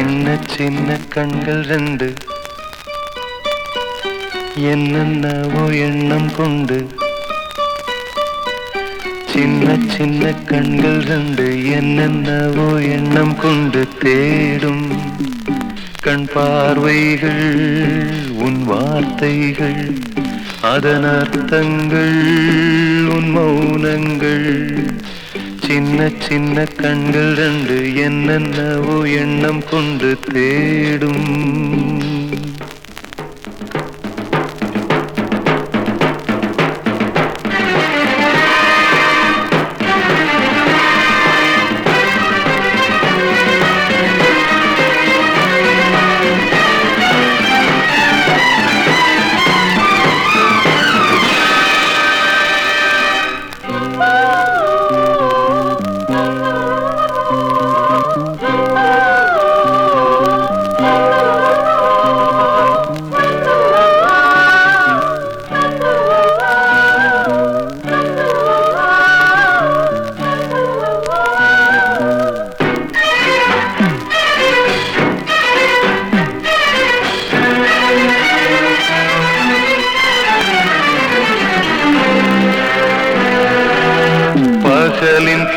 சின்ன சின்ன கண்கள் ரெண்டு. என்னென்னவோ எண்ணம் கொண்டு? சின்ன சின்ன கண்கள் ரெண்டு என்னென்னவோ எண்ணம் கொண்டு தேடும்? கண் பார்வைகள் உன் வார்த்தைகள் அதன் அர்த்தங்கள் உன் மௌனங்கள். சின்ன சின்ன கண்கள் ரெண்டு என்னென்னவோ எண்ணம் கொண்டு தேடும்.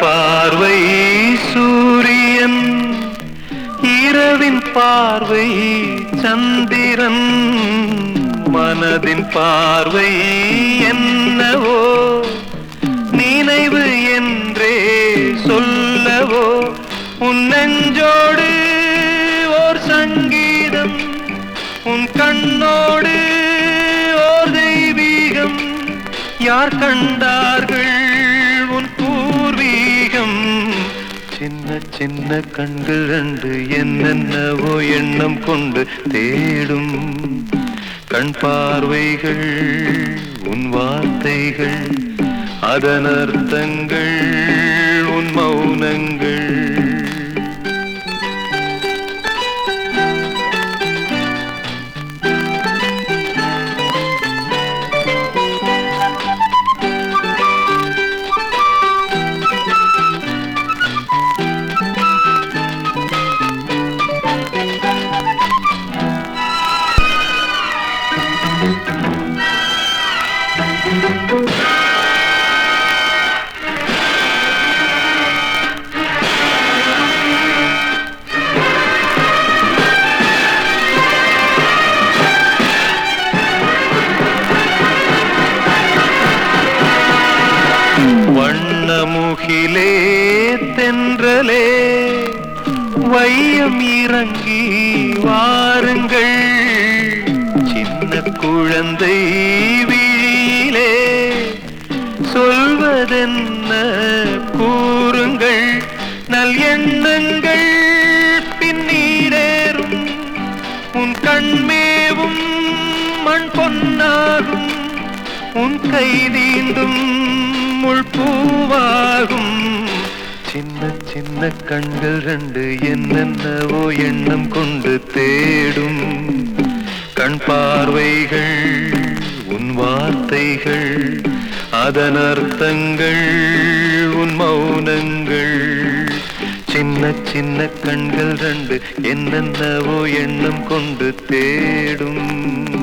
பார்வை சூரியன் இரவின் பார்வை சந்திரன் மனதின் பார்வை என்னவோ நினைவு என்றே சொல்லவோ உன்னெஞ்சோடு ஓர் சங்கீதம் உன் கண்ணோடு ஓர் தெய்வீகம். யார் கண்டார்கள் சின்ன சின்ன கண்கள் ரெண்டு என்னென்னவோ எண்ணம் கொண்டு தேடும். கண் பார்வைகள் உன் வார்த்தைகள் அதன் அர்த்தங்கள் உன் மௌனங்கள். வண்ணமுகிலே தென்றலே வையம் இறங்கி வாருங்கள். சின்ன குழந்தை கூறுங்கள். நல் எண்ணங்கள் பின்னீரேறும். உன் கண்மேவும் மண் பொன்னாகும். உன் கை தீண்டும் முள்பூவாகும் சின்ன சின்ன கண்கள் ரெண்டு என்னென்னவோ எண்ணம் கொண்டு தேடும். கண் பார்வைகள் உன் வார்த்தைகள் அதன் அர்த்தங்கள் உன் மௌனங்கள். சின்ன சின்ன கண்கள் ரெண்டு என்னென்னவோ எண்ணம் கொண்டு தேடும்.